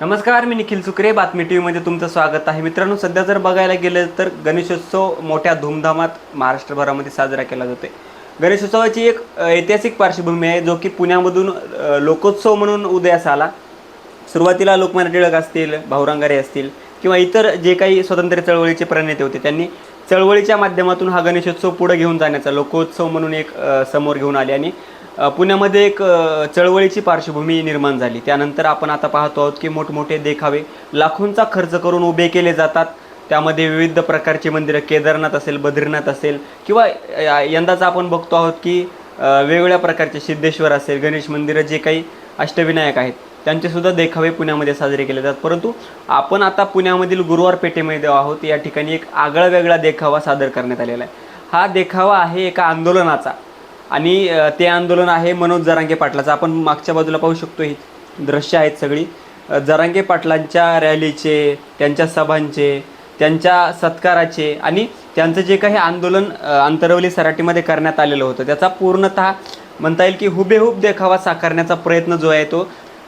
नमस्कार मी निखिल सुकरे बातमी टी व्हीमध्ये तुमचं स्वागत आहे. मित्रांनो सध्या जर बघायला गेलं तर गणेशोत्सव मोठ्या धूमधामात महाराष्ट्रभरामध्ये साजरा केला जातो गणेशोत्सवाची एक ऐतिहासिक पार्श्वभूमी आहे जो की पुण्यामधून लोकोत्सव म्हणून उदयास आला. सुरुवातीला लोकमान्य टिळक असतील भाऊरंगारे असतील किंवा इतर जे काही स्वतंत्र चळवळीचे प्रणेते होते त्यांनी चळवळीच्या माध्यमातून हा गणेशोत्सव पुढे घेऊन जाण्याचा लोकोत्सव म्हणून एक समोर घेऊन आले. आणि पुण्यामध्ये एक चळवळीची पार्श्वभूमी निर्माण झाली. त्यानंतर आपण आता पाहतो आहोत की मोठमोठे देखावे लाखोंचा खर्च करून उभे केले जातात. त्यामध्ये विविध प्रकारची मंदिरं केदारनाथ असेल बद्रीनाथ असेल किंवा यंदाचा आपण बघतो आहोत की वेगवेगळ्या प्रकारचे सिद्धेश्वर असेल गणेश मंदिरं जे काही अष्टविनायक आहेत त्यांचेसुद्धा देखावे पुण्यामध्ये साजरे केले जातात. परंतु आपण आता पुण्यामधील गुरुवार पेठेमध्ये आहोत. या ठिकाणी एक आगळा वेगळा देखावा सादर करण्यात आलेला आहे. हा देखावा आहे एका आंदोलनाचा. आणि ते आंदोलन आहे मनोज जरांगे पाटलाचं. आपण मागच्या बाजूला पाहू शकतो ही दृश्य आहेत सगळी. जरांगे पाटलांच्या रॅलीचे त्यांच्या सभांचे त्यांच्या सत्काराचे आणि त्यांचं जे काही आंदोलन अंतरवली सराठीमध्ये सराटीमध्ये करण्यात आलेलं होतं त्याचा पूर्णतः म्हणता येईल की हुबेहूब देखावा साकारण्याचा प्रयत्न जो आहे तो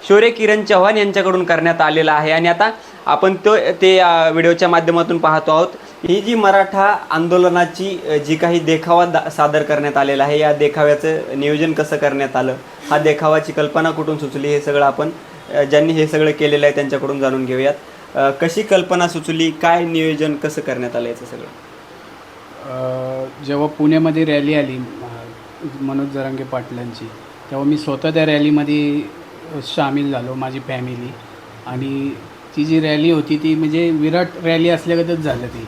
शौर्य किरण चव्हाण यांच्याकडून करण्यात आलेला आहे. आणि आता आपण तो ते व्हिडिओच्या माध्यमातून पाहतो आहोत. ही जी मराठा आंदोलनाची जी काही देखावा दा सादर करण्यात आलेला आहे या देखाव्याचं नियोजन कसं करण्यात आलं हा देखावाची कल्पना कुठून सुचली हे सगळं आपण ज्यांनी हे सगळं केलेलं आहे त्यांच्याकडून जाणून घेऊयात. कशी कल्पना सुचली काय नियोजन कसं करण्यात आलं याचं सगळं? जेव्हा पुण्यामध्ये रॅली आली मनोज जरांगे पाटलांची तेव्हा मी स्वतः त्या रॅलीमध्ये सामील झालो माझी फॅमिली आणि ती जी रॅली होती ती म्हणजे विराट रॅली असल्यागतच झालं ती.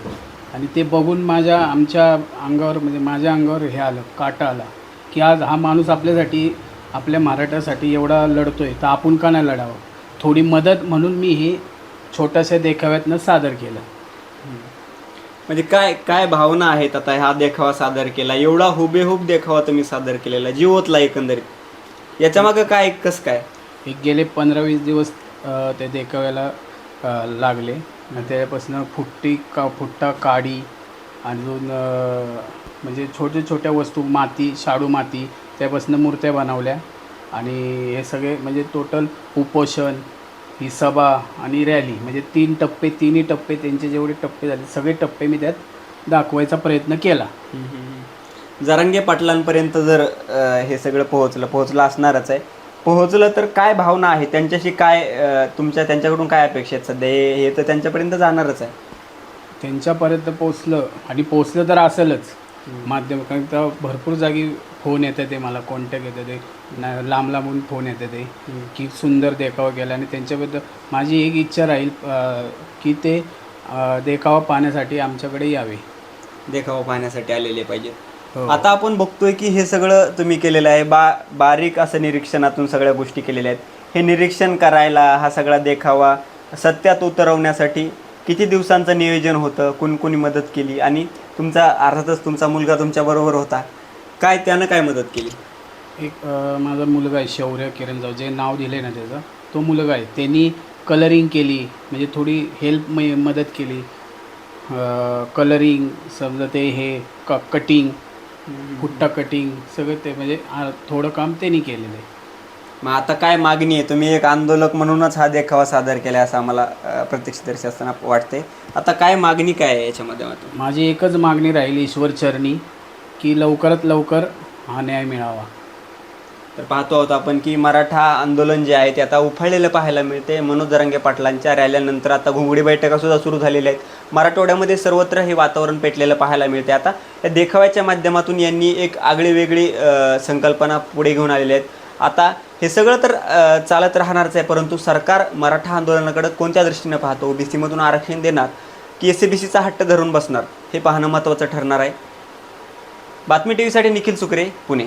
आणि ते बघून माझ्या आमच्या अंगावर म्हणजे माझ्या अंगावर हे आलं काटा आला की आज हा माणूस आपल्यासाठी आपल्या मराठासाठी एवढा लढतोय तर आपण का नाही लढावं? थोडी मदत म्हणून मी हे छोट्याशा देखाव्यातनं सादर केलं. म्हणजे काय काय भावना आहेत आता हा देखावा सादर केला? एवढा हुबेहूब देखावा तुम्ही सादर केलेला जीव ओतला एकंदरीत. याच्या मागं काय कसं काय? एक गेले पंधरा वीस दिवस त्या देखाव्याला लागले. त्याच्यापासून फुट्टी का फुट्टा काडी अजून म्हणजे छोट्या छोट्या वस्तू माती शाडू माती त्यापासून मूर्त्या बनवल्या. आणि हे सगळे म्हणजे टोटल उपोषण ही सभा आणि रॅली म्हणजे तीन टप्पे तिन्ही टप्पे त्यांचे जेवढे टप्पे झाले सगळे टप्पे मी त्यात दाखवायचा प्रयत्न केला. जरांगे पाटलांपर्यंत जर हे सगळं पोहोचलं पोहोचलं असणारच आहे पोहोचलं तर काय भावना आहे? त्यांच्याशी काय अ, तुमच्या त्यांच्याकडून काय अपेक्षा आहेत सध्या? हे हे तर त्यांच्यापर्यंत जाणारच आहे. त्यांच्यापर्यंत पोचलं आणि पोचलं तर असेलच. माध्यम कारण का भरपूर जागी फोन येतात ते मला कॉन्टॅक्ट येतात ते. ना लांब लांबून फोन येतात ते. की सुंदर देखावा केला आणि त्यांच्याबद्दल माझी एक इच्छा राहील अं, की ते अं, देखावा पाहण्यासाठी आमच्याकडे यावे. देखावा पाहण्यासाठी आलेले पाहिजेत. आता आपण बघतोय की हे सगळं तुम्ही केलेलं आहे. बा बारीक असं निरीक्षणातून सगळ्या गोष्टी केलेल्या आहेत. हे निरीक्षण करायला हा सगळा देखावा सत्यात उतरवण्यासाठी किती दिवसांचं नियोजन होतं कुण कुणी मदत केली आणि तुमचा अर्थातच तुमचा मुलगा तुमच्याबरोबर होता. काय त्यानं काय मदत केली? एक अं, माझा मुलगा आहे शौर्य किरणजाव जे नाव दिलं आहे ना त्याचं तो मुलगा आहे. त्यांनी कलरिंग केली म्हणजे थोडी हेल्प म मदत केली. कलरिंग समजा ते हे क कटिंग फुट्टा कटिंग सगळं ते म्हणजे आ, थोडं काम त्यांनी केलेलं आहे. मग आता काय मागणी आहे? तुम्ही एक आंदोलक म्हणूनच हा देखावा सादर केला असं आम्हाला अं, प्रत्यक्षदर्शी असताना वाटते आता काय मागणी काय आहे याच्या माध्यमातून माझी एकच मागणी राहील ईश्वर चरणी की लवकरात लवकर हा न्याय मिळावा. तर पाहतो आहोत आपण की मराठा आंदोलन जे आहे ते आता उफाळलेलं पाहायला मिळते मनोज दरंगे पाटलांच्या रॅल्यानंतर आता घुंगडी बैठकासुद्धा सुरू झालेल्या आहेत. मराठवाड्यामध्ये सर्वत्र हे वातावरण पेटलेलं पाहायला मिळते आता या देखाव्याच्या माध्यमातून यांनी एक आगळी वेगळी संकल्पना पुढे घेऊन आलेल्या आहेत. आता हे सगळं तर चालत राहणारच आहे परंतु सरकार मराठा आंदोलनाकडे कोणत्या दृष्टीनं पाहतो? ओबीसीमधून आरक्षण देणार की एस सी बी सीचा हट्ट धरून बसणार हे पाहणं महत्त्वाचं ठरणार आहे. बातमी टी व्हीसाठी निखिल सुकरे पुणे.